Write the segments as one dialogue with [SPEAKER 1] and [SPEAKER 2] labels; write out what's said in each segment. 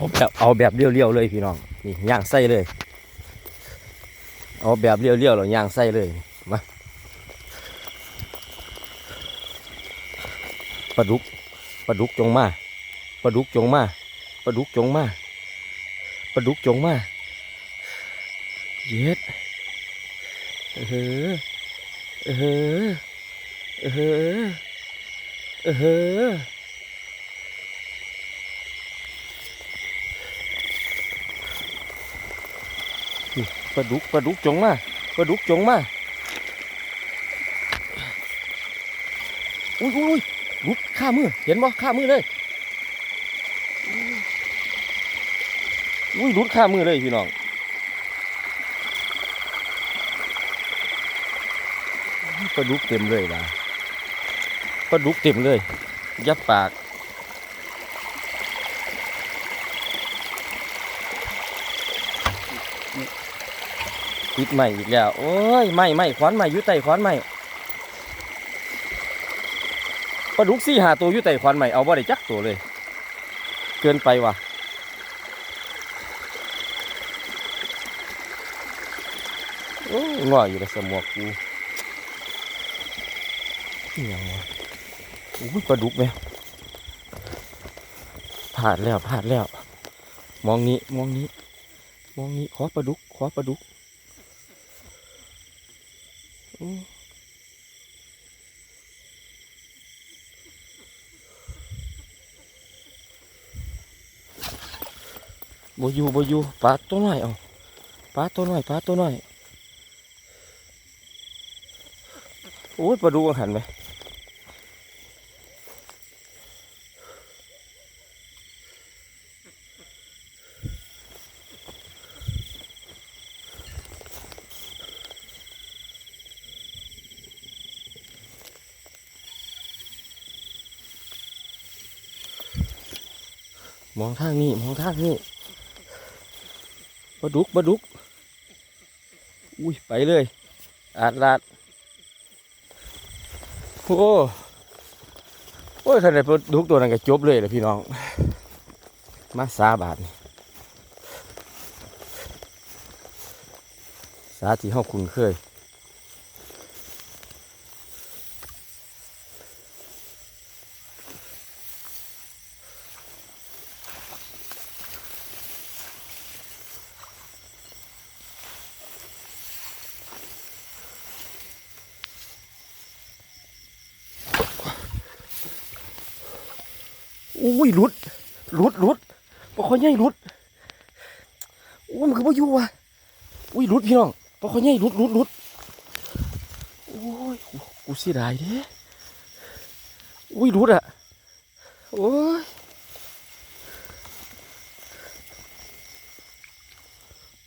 [SPEAKER 1] เอาแบบเอาแบบเรียวๆเลยพี่น้องนี่ย่างไส้เลย เอาแบบเรียวๆเราย่างไส้เลยมาปลาดุกปลาดุกจงมาปลาดุกจงมาปลาดุกจงมาปลาดุกจงมาเย็ดเออเออเออเออ ปลาดุกปลาดุกจงมาปลาดุกจงมาอุ้ยอุ้ยอุ้ยลุดข้ามือ เห็นบ่ข้ามือเลยอุ้ยลุดข้ามือเลยพี่น้องปลาดุกเต็มเลยนะปลาดุกเต็มเลย ยัดปาก ติดใหม่อีกแล้ว โอ้ยไม่ไม่ขวานใหม่ยู่ใต้ขวานใหม่ปลาดุกสี่หาตัวยู่ใต้ขวานใหม่เอาบ่ได้จักตัวเลย เกินไปว่ะโอ้ง่ออยู่ในสมองกูนี่ยังวะโอ้ยปลาดุกไหมพลาดแล้วพลาดแล้ว มองนี้มองนี้ มองนี้ขอปลาดุกขอปลาดุก บอยู่บอยู่ปลาตัวน้อยเอาปลาตัวน้อยปลาตัวน้อยโอ้ยปลาดูกังหันไหม ทางนี้มองทางนี้ปลาดุกปลาดุก อุ้ยไปเลย อาดลาดโอ้โอ้ยขนาดปลาดุกตัวนั้นก็จบเลยเลยพี่น้อง มาสาบาทนี่สาที่ห้องคุณเคย อุ้ยหลุดหลุดหลุดปลาคอใหญ่หลุดอุ้ยมันคือปลาอยู่ว่ะอุ้ยหลุดพี่น้องปลาคอใหญ่หลุดหลุดหลุดโอ้ยกูกูเสียดายเด้อุ้ยหลุดอะโอ้ย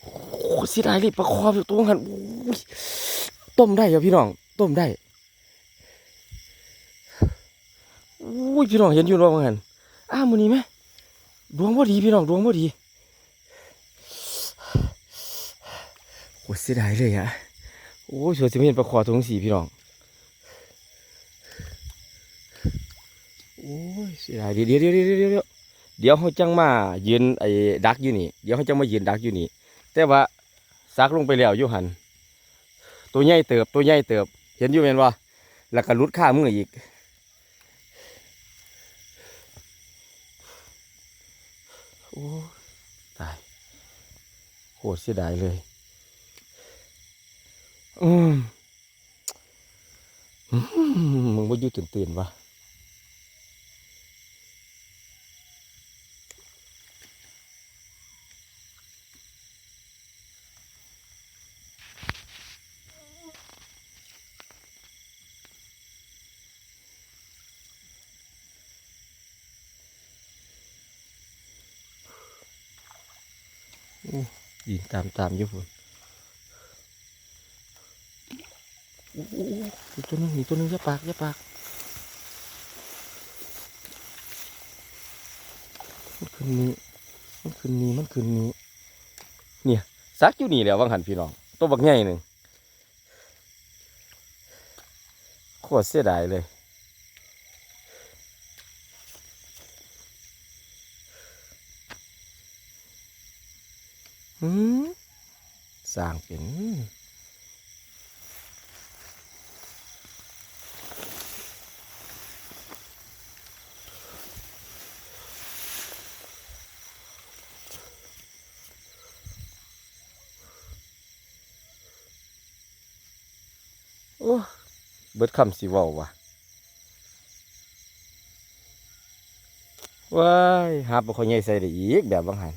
[SPEAKER 1] โอ้เสียดายเลยปลาคออยู่ตัวกันอุ้ยต้มได้เหรอพี่น้อง ต้มได้อุ้ยพี่น้องเห็นอยู่รอบกัน อ้ามือนี้ไหมดวงบ่ดีพี่น้องดวงบ่ดีโอ้เสียดายเลยอะโอ้ยสวยจะไม่เห็นปลาคอตรงสีพี่น้องโอ้ยเสียดายเดี๋ยวเดี๋ยวเดี๋ยวเดี๋ยวเดี๋ยวเดี๋ยวเขาจังมายืนไอ้ดักอยู่นี่เดี๋ยวเขาจังมายืนดักอยู่นี่แต่ว่าซักลงไปแล้วยู่หันตัวใหญ่เติบตัวใหญ่เติบ เห็นอยู่เห็นว่าแล้วก็รุดข้ามืออีก โอ้ตายโหดเสียดายเลย อืมมึงว่าอยู่ตื่นตื่นวะ ตามตามอยู่พุ่นอีกตัวนึงอีกตัวนึงย่าปากย่าปากมันขึ้นนี้มันขึ้นนี้มันขึ้นนี้เนี่ยซักอยู่นี่แล้ววังหันพี่น้องตัวบักใหญ่หนึ่งโคตรเสียดายเลย หืมส ร้างเป็นโอ้เบิดคำสิว้าวะว้ายหาปลาคอใหญ่ใส่ได้อีกแบบบางหัน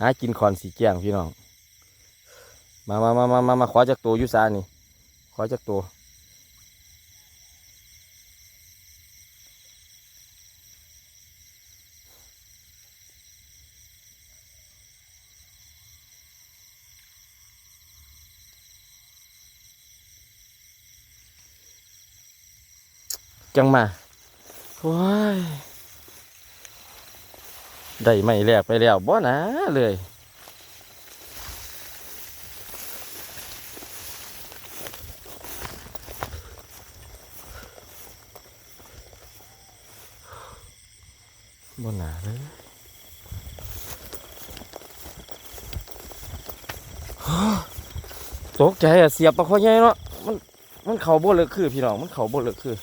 [SPEAKER 1] หากินคอนสีแกงพี่น้อง มามามามามามาขอจากตัวยุซานี่ ขอจากตัวจังมาว้าย ได้ไม่แลกไปแล้วบ่นะเลยบ่หนาเลยตกใจอะเสียบปลาคอใหญ่เนาะมันมันเข่าบ่เลิกคือ พี่น้องมันเข่าบ่เลิกคือ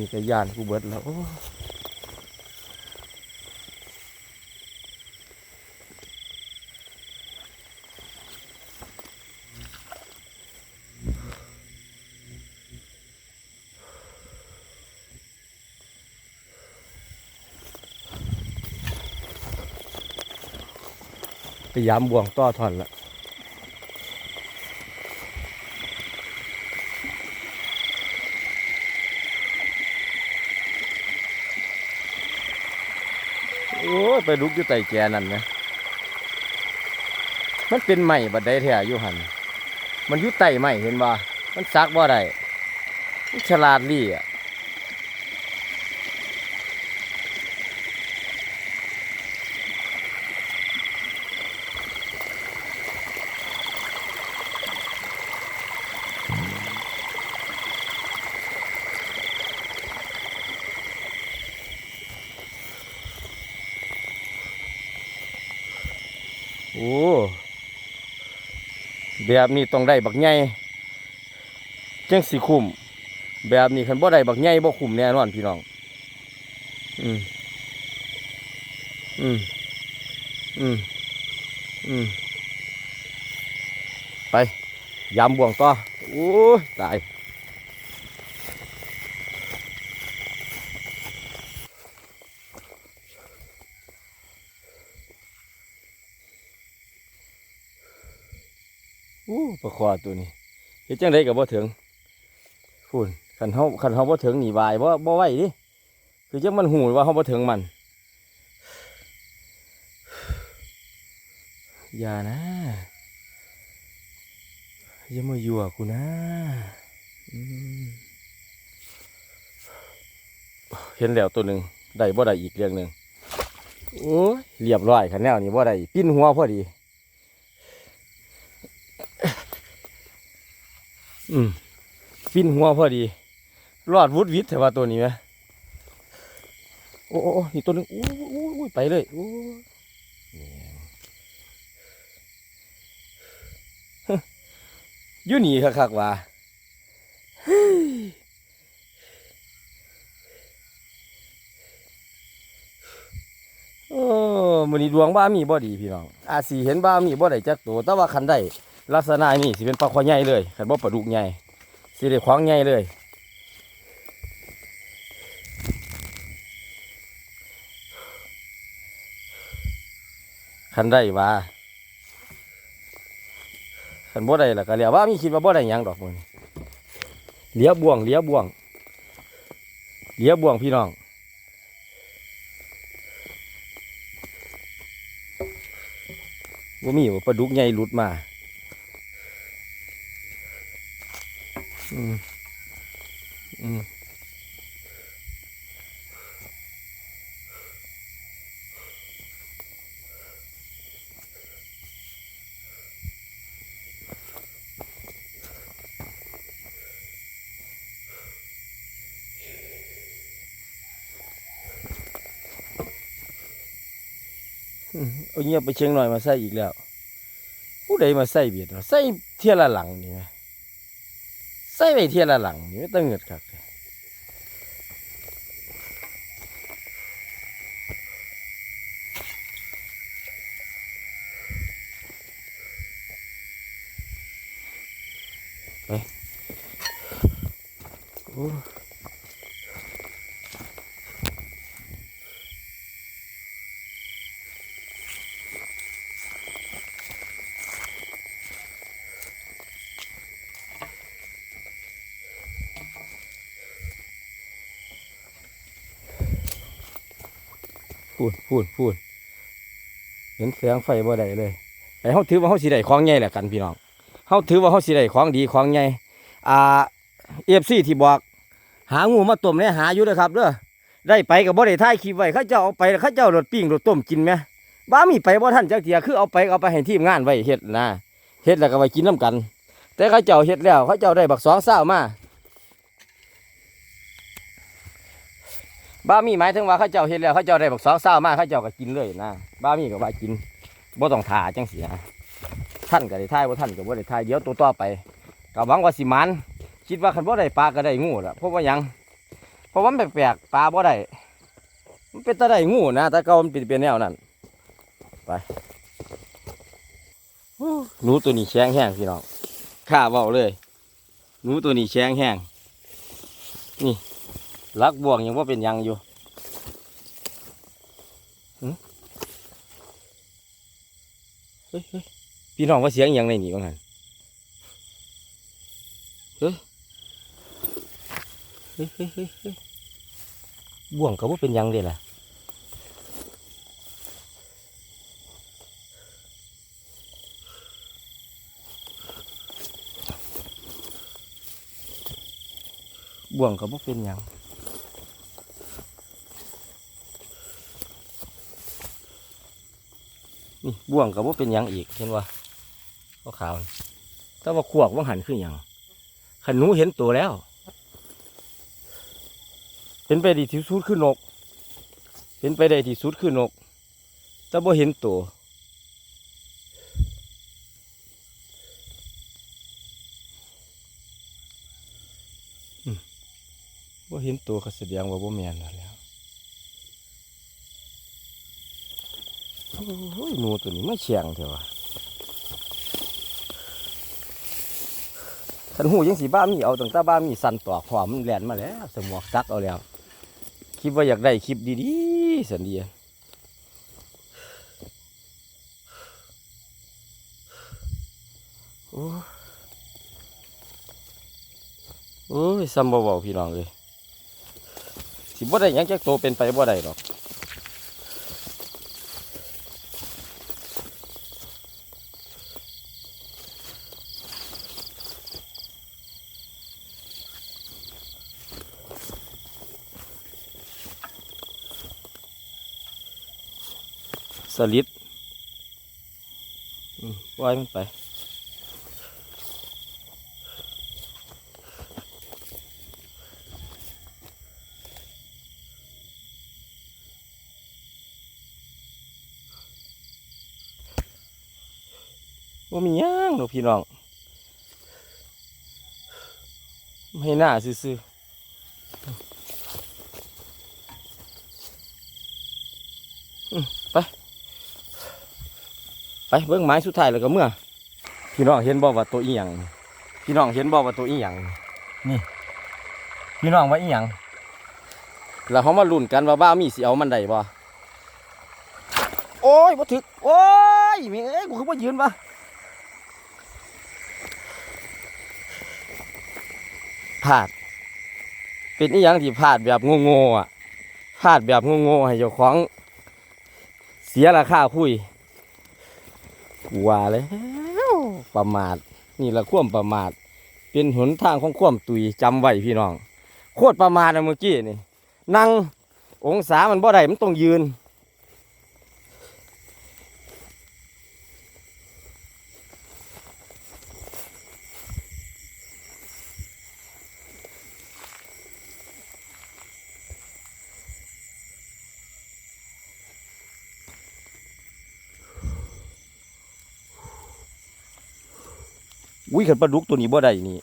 [SPEAKER 1] มีกระยานกูเบิดแล้วโอ้ไปยามบ่วงต่อถอนละ ไปลุกอยู่ไตแกนั่นนะมันเป็นใหม่บัดได้แท้อยู่หันมันอยู่ไตใหม่เห็นบ่มันซักบ่ได้มันฉลาดลี่อะ โอ้ แบบนี้ต้องได้บักใหญ่จังสีคุ้มแบบนี้คันบ่ได้บักใหญ่บ่คุ้มแน่นอนพี่น้อง อืมอืมอืมอืมไปยำบ่วงต่อโอ้ยตาย อู้ ปลาคอตัวนี้เฮ็ดจังไดกับบ่ถึงพูนคันเฮาคันเฮาบ่ถึงหนี่วายบ่บ่ไหวดิคือจังมันหูว่าเฮาบ่ถึงมันอย่านะอย่ามายั่วกูนะเห็นแล้วตัวหนึ่งได้บ่ได้อีกเรื่องหนึ่งโอ้เรียบร้อยคันแนวนี้บ่ได้ปิ้นหัวพอดี อืมฟินหัวพอดี รอดวุดวิดแต่ว่าตัวนี้ไหมโอ้โอ้โอ้นี่ตัวหนึงอู้อู้อู้ไปเลยอู้ยู่นี่คักๆว่าเฮ้ยโอ้มันนี้ดวงบ้ามีบ่ดีพี่น้องอาสีเห็นบ้ามีบ่ได้จักตัวแต่ว่าคันได้ ลักษณะนี้สิเป็นปลาคอใหญ่เลยคันบ่ปลาดุกใหญ่สิได้ขวางใหญ่เลยคันได้ว่าคันบ่ได้ละก็เรียกว่ามีคิดว่าบ่ได้ยังดอกมื้อนี้เหลียบ่วงเหลียบ่วงเหลียบ่วงพี่น้องบ่มีว่าปลาดุกใหญ่หลุดมา อืม อืมเอาเงียบไปเชียงหน่อยมาใส่อีกแล้ว ผู้ใดมาใส่เบียดมาใส่เทียละหลังนี่ไหม ส่ไปเทียละหลังนี่ไม่ต้องเงิดครับไปโอ้ พูดพูดพูดเห็นแสงไฟบ่ได้เลยแต่เขาถือว่าเขาสีได้ของใหญ่แหละกันพี่น้องเขาถือว่าเขาสีได้ของดีของใหญ่อ่าเอฟซีที่บอก หางูมาต้มเนี่ยหาอยู่นะครับเด้อได้ไปกับบ่ได้ถ่ายคลิปไว้เขาเจ้าเอาไปเขาเจ้ารถปิ้งรถต้มกินไหมบ้ามีไปบ่ท่านจักเทียคือเอาไปเอาไปให้ทีมงานไว้เฮ็ดนะเฮ็ดแล้วก็ไว้กินน้ำกัน แต่เขาเจ้าเฮ็ดแล้วเขาเจ้าได้บักสองเศร้ามา บ้ามีหมายถึงว่าเขาเจ้าเฮ็ดแล้วเขาเจ้าได้บักสองเศร้ามาเขาเจ้าก็กินเลยนะบ้ามีก็ว่ากินบ่ต้องถ่าจังสีนะท่านก็ได้ถ่ายบ่ท่านก็บ่ได้ถ่ายเดี๋ยวตัวต่อไปก็หวังว่าสิมันคิดว่าคันบ่ได้ปลาก็ได้งูละเพราะว่ายังเพราะว่ามันแปลกๆปลาบ่ได้มันเป็นตาได้งูนะแต่เก่ามันเป็นเป็นแนวนั้นไปฮู้หนูตัวนี้แข็งแห้งพี่น้องข้าเว้าเลยหนูตัวนี้แข็งแห้งนี่ ลักบ่วงยังว่าเป็นยังอยู่เฮ้ยเฮ้ยพี่น้องว่าเสียงยังในนี่บ้างหันเฮ้ยเฮ้ยเฮ้ยเฮ้ยบ่วงก็บ่เป็นยังเลยล่ะบ่วงก็บ่เป็นหยัง นี่บ่วงก็บ่เป็นยังอีกเห็นว่าก็ขาวๆนี่แต่ว่าขวกว่าหันคือหยังขันหนูเห็นตัวแล้วเป็นไปได้ที่สุดคือนกเป็นไปได้ที่สุดคือนก แต่บ่เห็นตัวอืมบ่เห็นตัวก็แสดงว่าบ่แม่นแล้ว โอ้ยหนูตัวนี้ไม่เชียงเถอะวะขันหูยังสีบ้ามีเอาตั้งแต่บ้ามีสันตอหอมมันแลนมาแล้ว สมวกซักเอาแล้วคิดว่าอยากได้คลิปดีๆสันดีโอ้โอ้ยซ้ำเบาๆพี่น้องเลยสิบ่ได้ยังจักโตเป็นไปบ่ได้หรอก ลิดอืมปล่อยมันไป ว่ามีย่างหรอกพี่น้อง ไม่น้าซื่อมไป ไปเบิ้งไม้สุดท้ายแล้วก็เมื่อ พี่น้องเห็นบอกว่าตัวอีหยังพี่น้องเห็นบอกว่าตัวอีหยังนี่ พี่น้องว่าอีหยังแล้วเขามาลุ้นกันว่าบ้ามีสิเอามันได้บ่โอ้ยบ่ถึกโอ้ยแมีเอ้ยกูคือบ่ยืนวะพลาด เป็นอีหยังที่พลาดแบบโง่ๆอะพลาดแบบโง่ๆให้เจ้าของเสียราคาคุย ว่าแล้ว ประมาท นี่ละควมประมาท เป็นหนทางของควมตุยจำไว้พี่น้อง โคตรประมาทนะเมื่อกี้นี่ นั่งองศามันบ่ได้มันต้องยืน อุ้ยขันปลาดุกตัวนี้บ่ได้นี่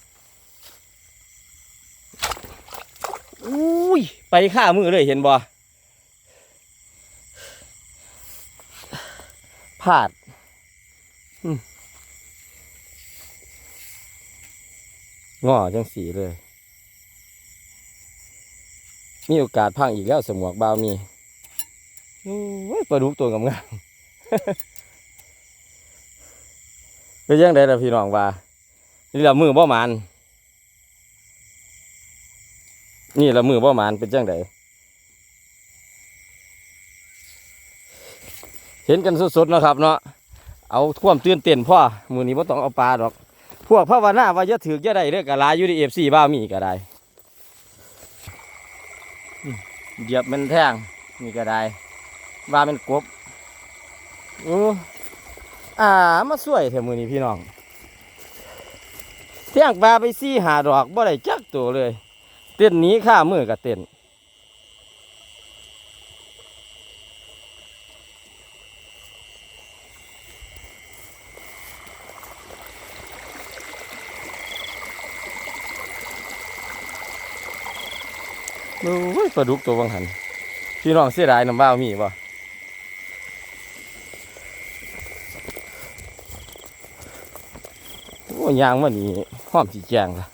[SPEAKER 1] อุ้ยไปข้ามือเลยเห็นบ่พลาดง้อจังสีเลย มีโอกาสพังอีกแล้วสมวกบ่าวมีโอ้ยปลาดุกตัวงามๆเป็นยังไงล่ะพี่น้องว่า นี่ละมือบ่หมันนี่ละมือบ่หมันเป็นจังไดเห็นกันสดๆนะครับ เนาะเอาท่วมตื่นเต้นพ่อมือนี้บ่ต้องเอาปลาดอก พวกภาวนาว่าจะถือจะได้เด้องกะลายอยู่ในเอฟซีบ้ามีก็ได้เหยียบมันแท่งนี่ก็ได้ว่าเป็นกบโอ้อ่ามาสวยเถอะมือนี้พี่น้อง แท่งปลาไปซี่หาดอกบ่ได้จักตัวเลย เต้นนี้ข้ามือกับเต้นโอ้ยปลาดุกตัวบังหันพี่น้องเสียดายน้ำบ้าวมีบ่โอ้ยางมันนี่ หอมสีแจงละ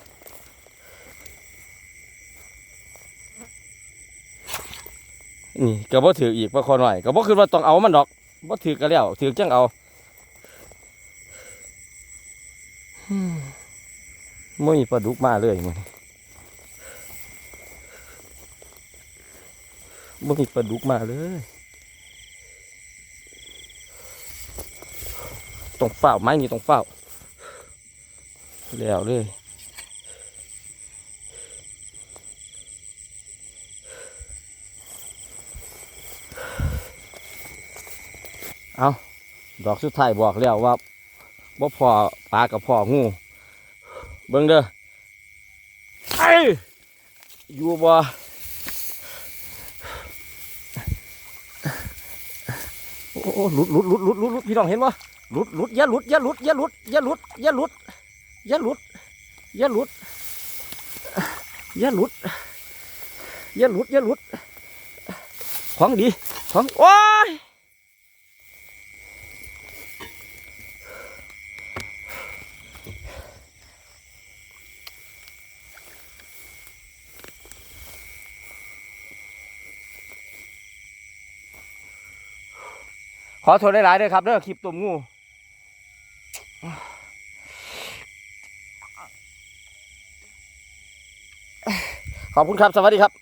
[SPEAKER 1] นี่ก็บ่ถืออีกว่าขอหน่อยก็บ่คือว่าต้องเอามันดอกบ่ถือก็แล้วถือจังเอาอืมไม่มีปลาดุกมาเลยมันไม่มีปลาดุกมาเลยต้องเฝ้าไม้นี่ต้องเฝ้า แล้วเลยเอาดอกสุดท้ายบอกแล้วว่าบ่พอปลากับพ่องูเบิ่งเด้อไอ้ยอยู่บ่โอ้โอ้หลุดหลุดหลุดหลุดหลุดหลุดพี่น้องเห็นบ่หลุดหลุดอย่าหลุดอย่าหลุดอย่าหลุดอย่าหลุดอย่าหลุด อย่าหลุด อย่าหลุด อย่าหลุด อย่าหลุด อย่าหลุด ของดี ของ โอ้ยขอโทษหลายๆด้วยครับเด้อคลิปตุ่มงู ขอบคุณครับ สวัสดีครับ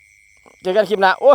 [SPEAKER 1] เจอกันคลิปหน้าโอ้